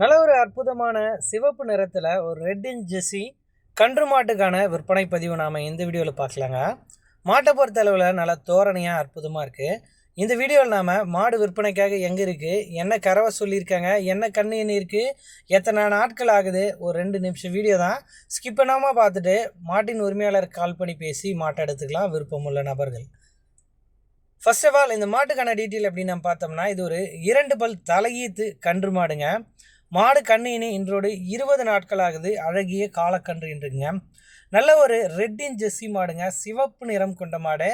நல்ல ஒரு அற்புதமான சிவப்பு நிறத்தில் ஒரு ரெட் இன் கன்று மாட்டுக்கான விற்பனை பதிவு நாம் இந்த வீடியோவில் பார்க்கலாங்க. மாட்டை பொறுத்த அளவில் நல்லா தோரணையாக அற்புதமாக இருக்குது இந்த வீடியோவில் நாம் மாடு விற்பனைக்காக எங்கே இருக்குது என்ன கறவை சொல்லியிருக்காங்க என்ன கண்ணு எண்ணி இருக்குது எத்தனை நாட்கள் ஆகுது ஒரு ரெண்டு நிமிஷம் வீடியோ தான். ஸ்கிப் பண்ணாமல் பார்த்துட்டு மாட்டின் உரிமையாளர் கால் பண்ணி பேசி மாட்டை எடுத்துக்கலாம் விருப்பமுள்ள நபர்கள். ஃபர்ஸ்ட் ஆஃப் ஆல் இந்த மாட்டுக்கான டீட்டெயில் அப்படின்னு நம்ம பார்த்தோம்னா இது ஒரு இரண்டு பல் தலையீத்து கன்று மாடுங்க. மாடு கண்ணினி இன்றோடு இருபது நாட்களாகுது அழகிய காலக்கன்று என்றுங்க நல்ல ஒரு ரெட்டின் ஜெஸ்ஸி மாடுங்க. சிவப்பு நிறம் கொண்ட மாடு.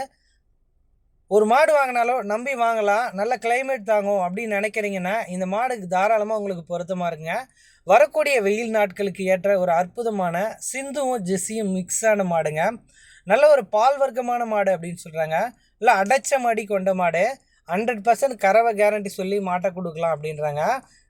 ஒரு மாடு வாங்கினாலும் நம்பி வாங்கலாம். நல்ல கிளைமேட் தாங்கும் அப்படின்னு நினைக்கிறீங்கன்னா இந்த மாடுக்கு தாராளமாக உங்களுக்கு பொருத்தமாக இருங்க. வரக்கூடிய வெயில் நாட்களுக்கு ஏற்ற ஒரு அற்புதமான சிந்துவும் ஜெஸ்ஸியும் மிக்ஸான மாடுங்க. நல்ல ஒரு பால் வர்க்கமான மாடு அப்படின்னு சொல்கிறாங்க இல்லை அடைச்ச மாடி கொண்ட மாடு. ஹண்ட்ரட் பர்சன்ட் கறவை கேரண்டி சொல்லி மாட்டை கொடுக்கலாம் அப்படின்றாங்க.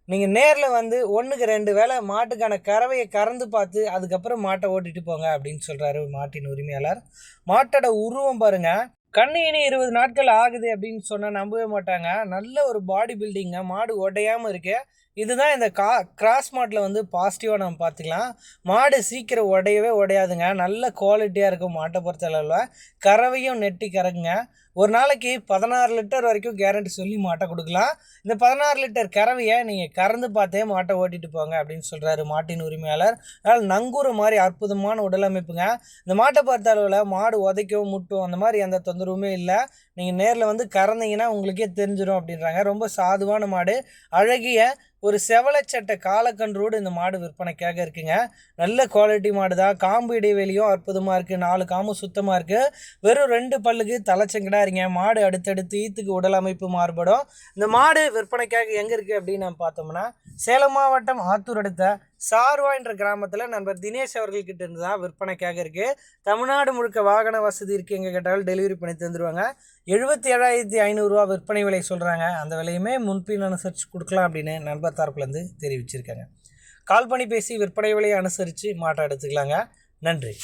நீங்கள் நேரில் வந்து ஒன்றுக்கு ரெண்டு வேளை மாட்டுக்கான கறவையை கறந்து பார்த்து அதுக்கப்புறம் மாட்டை ஓட்டிட்டு போங்க அப்படின்னு சொல்கிறாரு மாட்டின் உரிமையாளர். மாட்டோட உருவம் பாருங்கள் கண்ணு இனி இருபது நாட்கள் ஆகுது அப்படின்னு சொன்னால் நம்பவே மாட்டாங்க. நல்ல ஒரு பாடி பில்டிங்க மாடு உடையாமல் இருக்கு. இதுதான் இந்த கா கிராஸ் மாட்டில் வந்து பாசிட்டிவாக நம்ம பார்த்துக்கலாம். மாடு சீக்கிரம் உடையவே உடையாதுங்க. நல்ல குவாலிட்டியாக இருக்கும் மாட்டை பொறுத்த அளவில் கறவையும் நெட்டி கறக்குங்க. ஒரு நாளைக்கு பதினாறு லிட்டர் வரைக்கும் கேரண்டி சொல்லி மாட்டை கொடுக்கலாம். இந்த பதினாறு லிட்டர் கறவையை நீங்கள் கறந்து பார்த்தே மாட்டை ஓட்டிட்டு போங்க அப்படின்னு சொல்கிறாரு மாட்டின் உரிமையாளர். அதனால் நங்கூர மாதிரி அற்புதமான உடல் அமைப்புங்க. இந்த மாட்டை பொறுத்த அளவில் மாடு உதைக்கவும் முட்டும் அந்த மாதிரி எந்த தொந்தரவு தொந்தரவுமே இல்லை. நீங்கள் நேரில் வந்து கறந்தீங்கன்னா உங்களுக்கே தெரிஞ்சிடும் அப்படின்றாங்க. ரொம்ப சாதுவான மாடு. அழகிய ஒரு செவலச்சட்டை காலக்கன்றோடு இந்த மாடு விற்பனைக்காக இருக்குங்க. நல்ல குவாலிட்டி மாடு தான் காம்பு இடைவெளியும் அற்புதமாக இருக்குது நாலு காம்பு சுத்தமாக இருக்குது வெறும் ரெண்டு பல்லுக்கு தலைச்சங்கடா இருங்க. மாடு அடுத்தடுத்து ஈத்துக்கு உடல் அமைப்பு மாறுபடும். இந்த மாடு விற்பனைக்காக எங்கே இருக்குது அப்படின்னு நம்ம பார்த்தோம்னா சேலம் மாவட்டம் ஆத்தூர் அடுத்த சார்வா என்ற கிராமத்தில் நண்பர் தினேஷ் அவர்கள்கிட்ட இருந்து தான் விற்பனைக்காக இருக்குது தமிழ்நாடு முழுக்க வாகன வசதி இருக்குது எங்கே கேட்டாலும் டெலிவரி பண்ணி தந்துடுவாங்க எழுபத்தி ஏழாயிரத்தி ஐநூறுரூவா விற்பனை விலை சொல்கிறாங்க அந்த விலையுமே முன்பின் அனுசரித்து கொடுக்கலாம் அப்படின்னு நண்பர் தரப்புலேருந்து தெரிவிச்சிருக்காங்க. கால் பண்ணி பேசி விற்பனை விலையை அனுசரித்து மாட்டை எடுத்துக்கலாங்க. நன்றி.